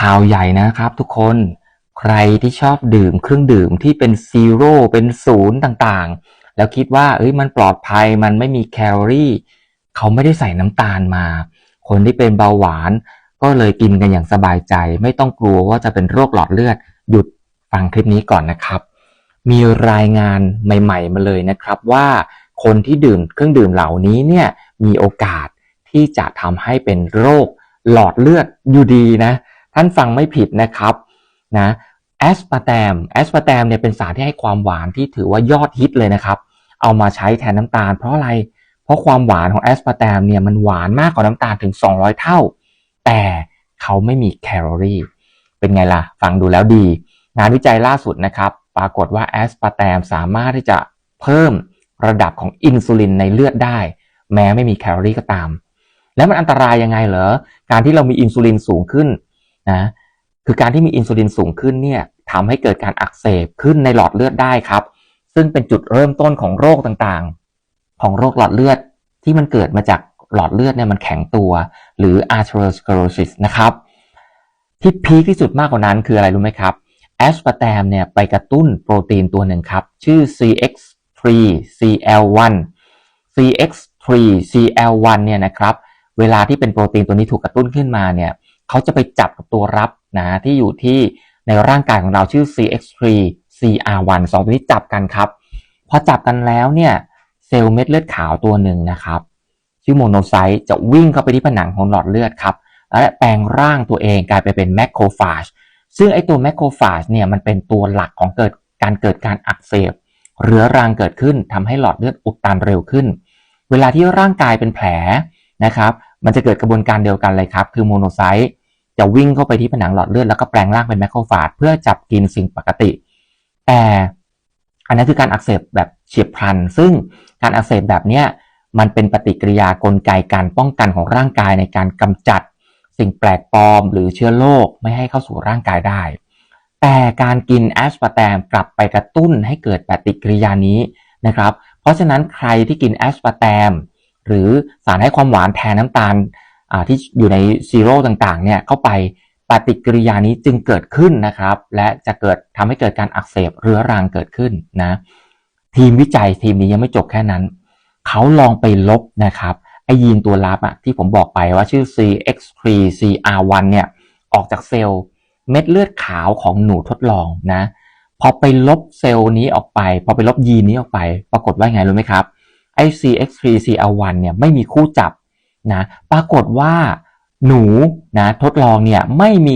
ข่าวใหญ่นะครับทุกคนใครที่ชอบดื่มเครื่องดื่มที่เป็นซีโร่เป็นศูนย์ต่างๆ แล้วคิดว่าเอ้ยมันปลอดภัยมันไม่มีแคลอรี่ เขาไม่ได้ใส่น้ำตาลมา คนที่เป็นเบาหวาน ก็เลยกินกันอย่างสบายใจ ไม่ต้องกลัวว่าจะเป็นโรคหลอดเลือด หยุดฟังคลิปนี้ก่อนนะครับ มีรายงานใหม่ ๆ มาเลยนะครับว่าคนที่ดื่มเครื่องดื่มเหล่านี้เนี่ยมีโอกาสที่จะทำให้เป็นโรคหลอดเลือดอยู่ดีนะ ท่านฟังไม่ผิดนะครับนะแอสปาร์แตมแอสปาร์แตมเนี่ยเป็นสารที่ให้ความหวานที่ถือว่ายอดฮิตเลยนะครับ เอามาใช้แทนน้ำตาล เพราะอะไร เพราะความหวานของแอสปาร์แตมเนี่ยมันหวานมากกว่าน้ำตาลถึง 200 เท่า แต่เขาไม่มีแคลอรี่เป็นไงล่ะ ฟังดูแล้วดี งานวิจัยล่าสุดนะครับ ปรากฏว่าแอสปาร์แตมสามารถที่จะเพิ่มระดับของอินซูลินในเลือดได้ แม้ไม่มีแคลอรี่ก็ตาม แล้วมันอันตรายยังไงเหรอ การที่เรามีอินซูลินสูงขึ้น นะคือการที่มีอินซูลินสูงขึ้นเนี่ยทำให้เกิดการอักเสบขึ้นในหลอดเลือดได้ครับ ซึ่งเป็นจุดเริ่มต้นของโรคต่างๆ ของโรคหลอดเลือดที่มันเกิดมาจากหลอดเลือดเนี่ยมันแข็งตัว หรือ arteriosclerosis นะครับที่พีคที่สุดมากกว่านั้นคืออะไรรู้ไหมครับแอสปาร์แตมเนี่ยไปกระตุ้นโปรตีนตัวหนึ่งครับ ชื่อ CX3CL1 CX3CL1 เนี่ยนะครับ เวลาที่เป็นโปรตีนตัวนี้ถูกกระตุ้นขึ้นมาเนี่ย เขาจะไปจับกับตัวรับนะที่อยู่ที่ในร่างกายของเราชื่อ CX3 CR1 สองตัวนี้จับกันครับ พอจับกันแล้วเนี่ยเซลล์เม็ดเลือดขาวตัวหนึ่งนะครับ ชื่อโมโนไซต์จะวิ่งเข้าไปที่ผนังของหลอดเลือดครับ และแปลงร่างตัวเองกลายไปเป็นแมคโครฟาจซึ่งไอตัวแมคโครฟาจเนี่ยมันเป็นตัวหลักของเกิดการเกิดการอักเสบเรื้อรังเกิดขึ้นทำให้หลอดเลือดอุดตันเร็วขึ้น เวลาที่ร่างกายเป็นแผลนะครับ มันจะเกิดกระบวนการเดียวกันเลยครับ คือโมโนไซต์ จะวิ่งเข้าไปที่ผนังหลอดเลือดแล้วก็แปลงร่างเป็นแมคโครฟาจเพื่อจับกินสิ่งปกติ แต่อันนี้คือการอักเสบแบบเฉียบพลัน ซึ่งการอักเสบแบบเนี้ยมันเป็นปฏิกิริยากลไกการป้องกันของร่างกายในการกำจัด สิ่งแปลกปลอม หรือเชื้อโรคไม่ให้เข้าสู่ร่างกายได้ แต่การกินแอสปาร์แตมกลับไปกระตุ้นให้เกิดปฏิกิริยานี้นะครับ เพราะฉะนั้นใครที่กินแอสปาร์แตมหรือสารให้ความหวานแทนน้ำตาล ที่อยู่ในซีโร่ต่างๆเนี่ยเข้าไปปฏิกิริยานี้จึงเกิดขึ้นนะครับ และจะเกิดทำให้เกิดการอักเสบเรื้อรังเกิดขึ้นนะทีมวิจัยทีมนี้ยังไม่จบแค่นั้น เขาลองไปลบนะครับไอยีนตัวลับอะที่ผมบอกไปว่าชื่อ CX3CR1 เนี่ยออกจากเซลล์เม็ดเลือดขาวของหนูทดลองนะพอไปลบเซลล์นี้ออกไป พอไปลบยีนนี้ออกไป ปรากฏว่าไงรู้ไหมครับไอ CX3CR1 เนี่ยไม่มีคู่จับ นะปรากฏว่าหนูนะทดลองเนี่ยไม่มี